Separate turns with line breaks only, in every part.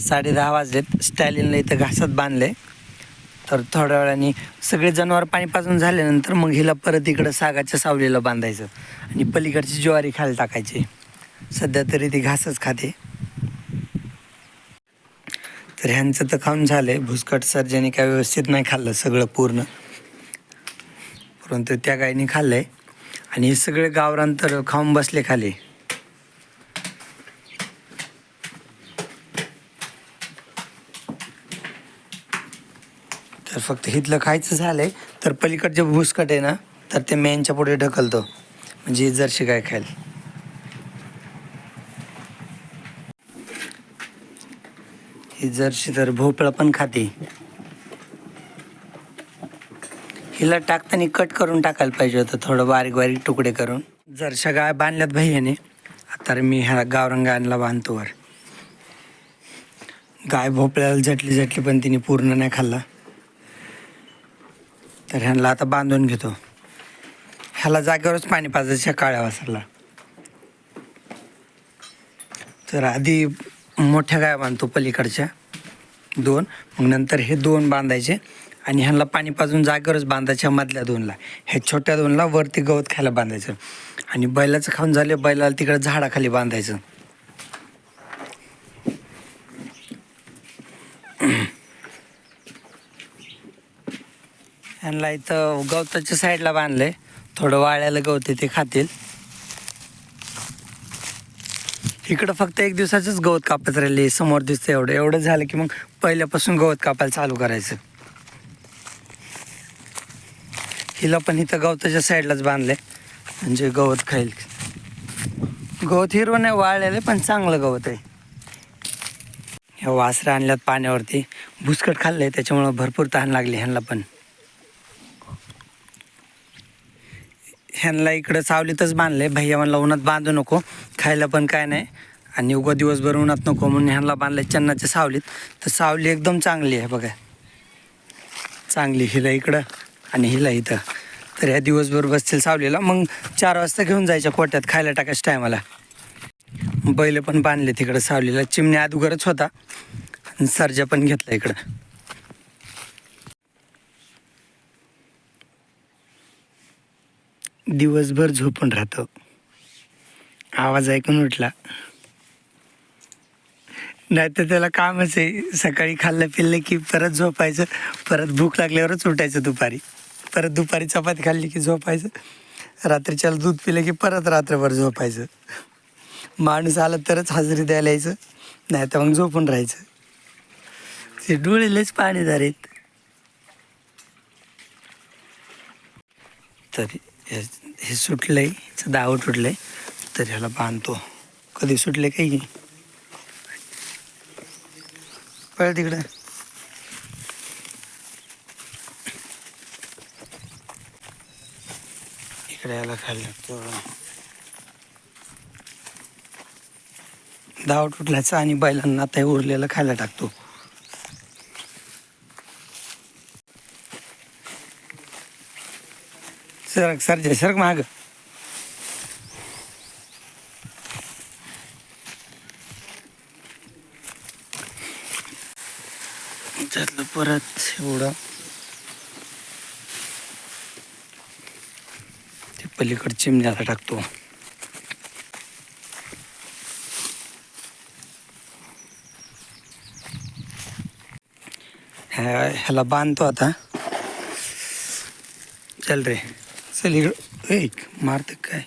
साडे दहा वाजलेत. स्टॅलिनला इथं घासात बांधले. तर थोड्या वेळाने सगळे जनावर पाणी पाजून झाल्यानंतर मग हिला परत इकडं सागाच्या सावलीला बांधायचं आणि पलीकडची ज्वारी खाली टाकायची. सध्या तरी ती घासच खाते. तर ह्यांचं तर खाऊन झालंय. भुसकट सर्जाने काय व्यवस्थित नाही खाल्लं सगळं पूर्ण. परंतु त्या गायीने खाल्लंय. आणि हे सगळे गावरान तर खाऊन बसले खाली. फक्त हिथलं खायचं झालंय तर पलीकडचे भुसकट आहे ना तर ते मेनच्या पुढे ढकलतो. म्हणजे ही जर्शी गाय खाईल. ही जर्शी तर भोपळा पण खाते. हिला टाकताना कट करून टाकायला पाहिजे होतं थोडं बारीक बारीक तुकडे करून. जरशा गाय बांधल्यात भैयाने. आता मी ह्या गावरंगायला बांधतो वर. गाय भोपळ्याला झटली झटली पण तिने पूर्ण नाही खाल्ला. तर ह्यांना आता बांधून घेतो. ह्याला जागेवरच पाणी पाजायच्या काळ्या वासरला. तर आधी मोठ्या गाय बांधतो पलीकडच्या. दोन. मग नंतर हे दोन बांधायचे आणि ह्यांना पाणी पाजून जागेवरच बांधायच्या मधल्या दोनला. ह्या छोट्या दोनला वरती गवत खायला बांधायचं. आणि बैलाचं खाऊन झाले बैलाला तिकडे झाडाखाली बांधायचं. ह्यांना इथं गवताच्या साईडला बांधलंय. थोडं वाळ्याला गवत आहे ते खातील. इकडं फक्त एक दिवसाचंच गवत कापत राहिले. समोर दिसतं एवढं. एवढं झालं की मग पहिल्यापासून गवत कापायला चालू करायचं. हिला पण इथं गवताच्या साईडलाच बांधलंय. म्हणजे गवत खाईल. गवत हिरवं नाही वाळलेलं पण चांगलं गवत आहे. ह्या वासरा आणल्यात पाण्यावरती. भुसकट खाल्लंय त्याच्यामुळं भरपूर तहान लागली ह्यांना पण. ह्यांना इकडं सावलीतच बांधले भैया म्हणला उन्हात बांधू नको खायला पण काय नाही. आणि उगा दिवसभर उन्हात नको म्हणून ह्यांना बांधले चन्नाच्या सावलीत. तर सावली एकदम चांगली आहे बघा. चांगली हिला इकडं आणि हिला इथं. तर ह्या दिवसभर बसतील सावलीला. मग चार वाजता घेऊन जायच्या कोट्यात खायला टाकायच्या टायमाला. बैल पण बांधले तिकडं सावलीला. चिमणी अगोदरच होता. आणि सर्जा पण घेतला इकडं. दिवसभर झोपून राहतो. आवाज ऐकून उठला. नाही तर त्याला कामच आहे. सकाळी खाल्लं पिल्लं की परत झोपायचं परत भूक लागल्यावरच उठायचं दुपारी. परत दुपारी चपाती खाल्ली की झोपायचं. रात्रीच्याला दूध पिलं की परत रात्रभर झोपायचं. माणूस आला तरच हजेरी द्यायला यायचं नाही तर मग झोपून राहायचं. ते डोळेलेच पाणीदार आहेत. तरी हे हे आहे हिचं दावं आहे तर ह्याला बांधतो. कधी सुटले काही? पळ तिकडं. इकडे याला खायला लागतो दाव तुटल्याचा आणि बैलांना आता उरलेलं खायला टाकतो. सरक सरजे सरक माग त्यातलं परत एवढं ते पलीकड चिमण्याला टाकतो ह्या- ह्याला बांधतो आता चल रे चल इकडं. एक मारत काय?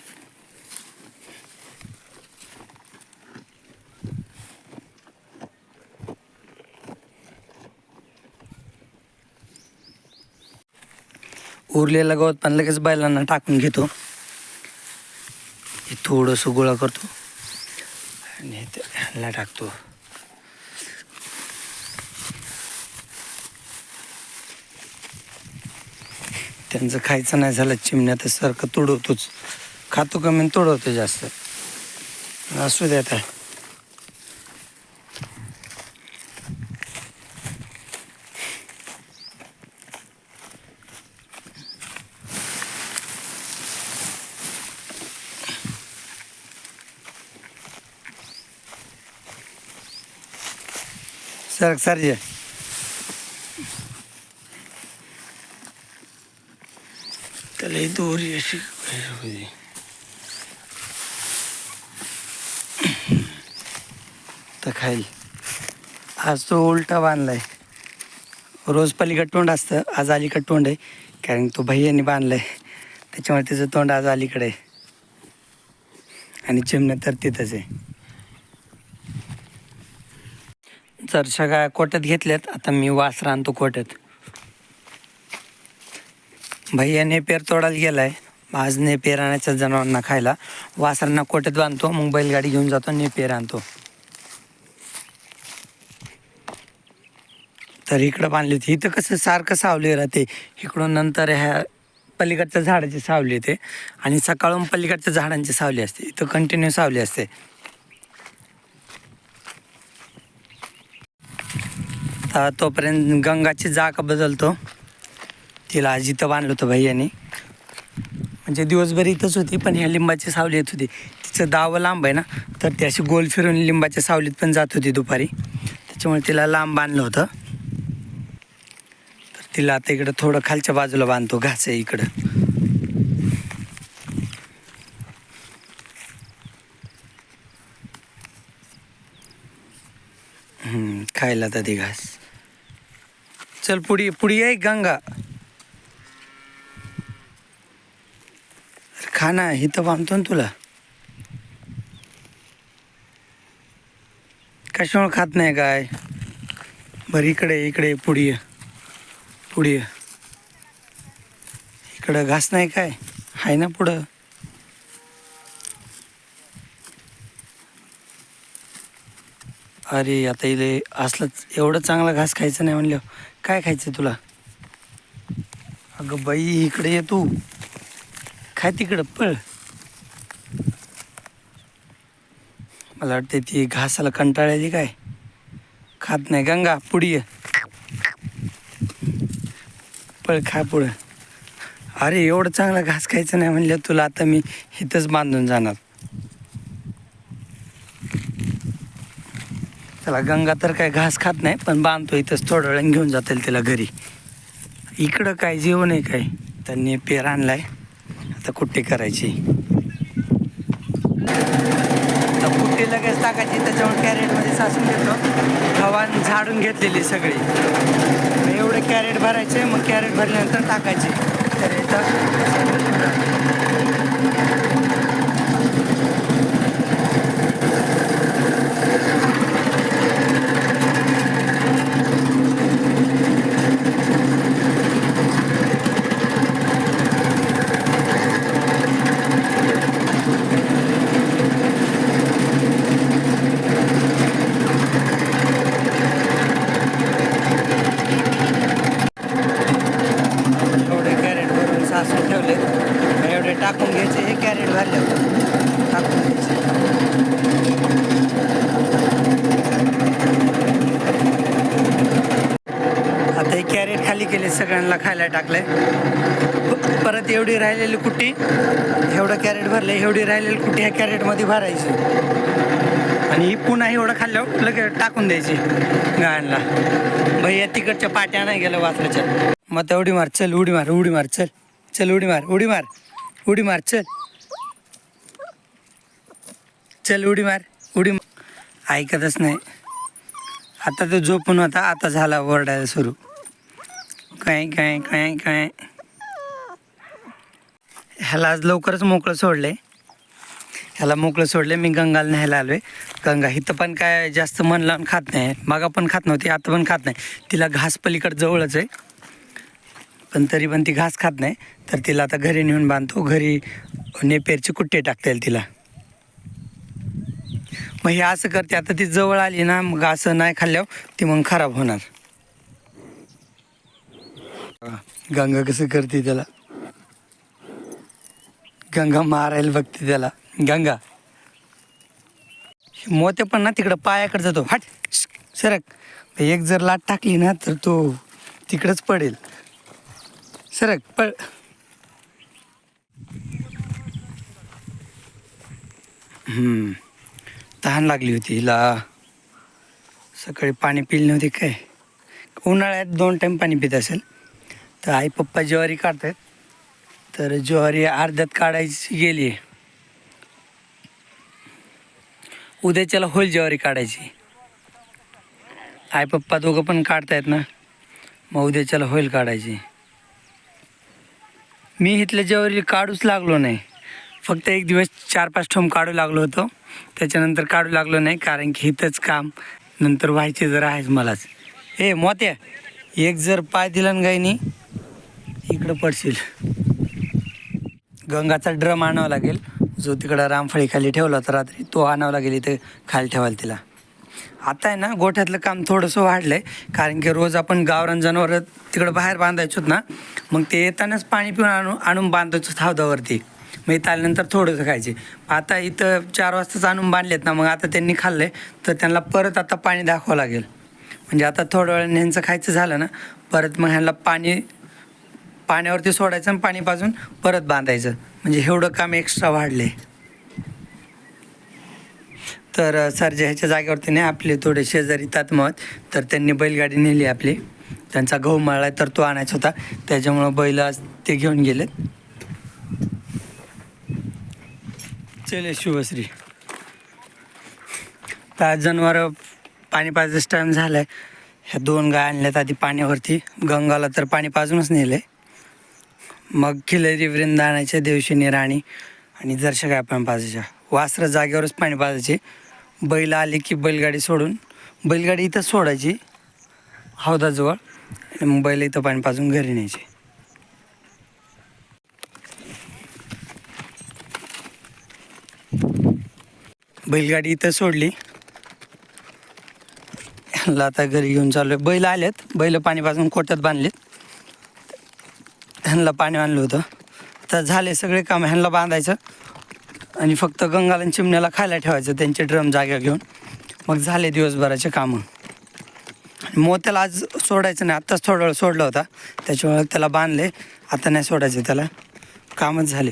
उरलेलं गवत पण लगेच बैलांना टाकून घेतो. थोडंसं गोळा करतो. आणि ते ह्याला टाकतो. त्यांचं खायचं नाही झालं चिमण्या तर सारखं तुडवतोच. खातो कमी तोडवतो तुडवतो जास्त. असू द्या आता. सरक सरजे त्याला ही दोरी अशी. होती. तर खाईल. आज तो उलटा बांधलाय. रोज पलीकड तोंड असतं आज अलीकड तोंड आहे कारण तो भैयाने बांधलाय. त्याच्यामुळे त्याचं तोंड आज अलीकडे आहे. आणि चिमण्या तर तिथंच आहे. जरशा गाय कोट्यात घेतल्यात आता मी वासरा आणतो कोट्यात. भैया नेपेर तोडायला गेलाय. आज नेपेर आणायचा जनावरांना खायला. वासरांना कोट्यात बांधतो मग बैलगाडी घेऊन जातो नेपेर आणतो. तर इकडं बांधली होती इथं कसं सारखं सावली राहते. इकडून नंतर ह्या पलीकडच्या झाडाची सावली येते. आणि सकाळून पलीकडच्या झाडांची सावली असते. इथं कंटिन्यू सावली असते. तर तोपर्यंत गंगाची जागा बदलतो. तिला जिथं बांधलं होतं भैयाने म्हणजे दिवसभर इथंच होती पण ह्या लिंबाची सावली येत होती. तिचं दावं लांब आहे ना तर ती अशी गोल फिरून लिंबाच्या सावलीत पण जात होती दुपारी. त्याच्यामुळे तिला लांब बांधलं होतं. तर तिला आता इकडं थोडं खालच्या बाजूला बांधतो घास आहे इकडं. खायला तर ती घास. चल पुढी पुढी आहे गंगा. खा ना इथं बांधतो ना तुला. कशामुळे खात नाही काय बरं इकडे इकडे पुढी. ये. पुढी. इकडं घास नाही काय? आहे ना पुढं. अरे आता इले असलंच एवढं चांगला घास खायचं नाही म्हणलं काय खायचं तुला? अगं बाई इकडे ये तू. काय तिकडं पळ. मला वाटते ती घासाला कंटाळायली काय? खात नाही गंगा पुढी पळ खा पुढं. अरे एवढं चांगला घास खायचं नाही म्हणलं तुला आता मी इथंच बांधून जाणार. त्याला गंगा तर काय घास खात नाही पण बांधतो इथंच थोडं वेळ घेऊन जातील तिला घरी. इकडं काय जेवण आहे काय? त्यांनी पेर आणलाय. आता कुट्टी करायची. आता कुट्टी लगेच टाकायची त्याच्यावर कॅरेटमध्ये साचून घेतो. हवान झाडून घेतलेली सगळी. एवढे कॅरेट भरायचे मग कॅरेट भरल्यानंतर टाकायचे. तर इथं एवढे कॅरेट भरून सासून ठेवले मग एवढे टाकून घ्यायचे हे कॅरेट भरले टाकून घ्यायचे आता हे कॅरेट खाली केले सगळ्यांना खायला टाकलंय. परत एवढी राहिलेली कुट्टी एवढं कॅरेट भरलं एवढी राहिलेली कुट्टी ह्या कॅरेटमध्ये भरायची. आणि ही पुन्हा एवढं खाल्ल्यावर लगेच टाकून द्यायची गायांना भैया तिकडच्या पाट्या नाही गेलं वासराच्या. मग उडी मार चल उडी मार उडी मार चल चल उडी मार उडी मार उडी मार चल. चल उडी मार उडी मार. ऐकतच नाही. आता तो झोपून होता आता झाला ओरडायला सुरू. काय काय काय काय? ह्याला आज लवकरच मोकळं सोडले ह्याला मोकळं सोडले मी गंगाला न्यायला आलोय. गंगा इथं पण काय जास्त मन लावून खात नाही. मागा पण खात नव्हती आता पण खात नाही. तिला घास पलीकडे जवळच आहे. पण तरी पण ती घास खात नाही. तर तिला आता घरी नेऊन बांधतो. घरी नेपेरचे कुट्टे टाकता येईल तिला. मग हे असं करते. आता ती जवळ आली ना मग असं नाही खाल्ल्यावर ती मग खराब होणार. गंगा कसं करते त्याला? गंगा मारायला बघते त्याला. गंगा. मोते पण ना तिकडं पायाकडे जातो हट. सरक. एक जर लाट टाकली ना तर तो तिकडंच पडेल. सरक पड हम्म, तहान लागली होती हिला. सकाळी पाणी पिले नव्हते काय? उन्हाळ्यात दोन टाईम पाणी पित असेल. तर आई पप्पा ज्वारी काढतात. तर ज्वारी अर्ध्यात काढायची गेली. आहे उद्याच्याला होईल ज्वारी काढायची. आई पप्पा दोघं पण काढतायत ना. मग उद्याच्याला होईल काढायची. मी इथल्या ज्वारी काढूच लागलो नाही. फक्त एक दिवस चार पाच ठोम काढू लागलो होतो. त्याच्यानंतर काढू लागलो नाही कारण की इथंच काम. नंतर व्हायचे जर आहेच मलाच. ए मोत्या एक जर पाय दिला ना गायनी इकडं पडशील. गंगाचा ड्रम आणावा लागेल. जो तिकडं रामफळी खाली ठेवला होता रात्री तो आणावा लागेल इथे खाली ठेवायला तिला. आता आहे ना गोठ्यातलं काम थोडंसं वाढलं आहे कारण की रोज आपण गावरान जनावरं तिकडं बाहेर बांधायचोत ना मग ते येतानाच पाणी पिऊन आणून आणून बांधायचो थावदावरती. मग इथं आल्यानंतर थोडंसं खायचे. आता इथं चार वाजताच आणून बांधलेत ना मग आता त्यांनी खाल्लं तर त्यांना परत आता पाणी दाखवावं लागेल. म्हणजे आता थोड्या वेळाने ह्यांचं खायचं झालं ना परत मग ह्यांना पाणी पाण्यावरती सोडायचं आणि पाणी पाजून परत बांधायचं. म्हणजे एवढं काम एक्स्ट्रा वाढले. तर सर सरजा ह्याच्या जागेवरती नाही आपले थोडे शेजारी तात्मत तर त्यांनी बैलगाडी नेली आपली. त्यांचा गहू मळला तर तो आणायचा होता. त्याच्यामुळं बैल ते घेऊन गेलेत. चले शिवश्री तर आज जनावरं पाणी पाजायचा टाईम झाला आहे ह्या दोन गाय आणल्यात आधी पाण्यावरती. गंगाला तर पाणी पाजूनच नेलं आहे मग खिलेरी वृंदानाच्या दिवशी निराणी आणि जरशा आहे पाणी पाजायच्या. वासरं जागेवरच पाणी पाजायचे. बैल आले की बैलगाडी सोडून बैलगाडी इथं सोडायची. हौदाजवळ. आणि मग बैल इथं पाणी पाजून घरी न्यायचे. बैलगाडी इथं सोडली. ह्याला आता घरी घेऊन चालू आहे बैल आलेत. बैल पाणी पाजून कोट्यात बांधलेत. ह्यांना पाणी आणलं होतं. तर झाले सगळे काम ह्यांना बांधायचं. आणि फक्त गंगालन आणि चिमण्याला खायला ठेवायचं त्यांचे ड्रम जाग्या घेऊन. मग झाले दिवसभराचे कामं. आणि मोत्याला आज सोडायचं नाही आत्ताच थोडा वेळ सोडला होता. त्याच्यामुळे त्याला बांधले आता नाही सोडायचं त्याला. कामच झाले.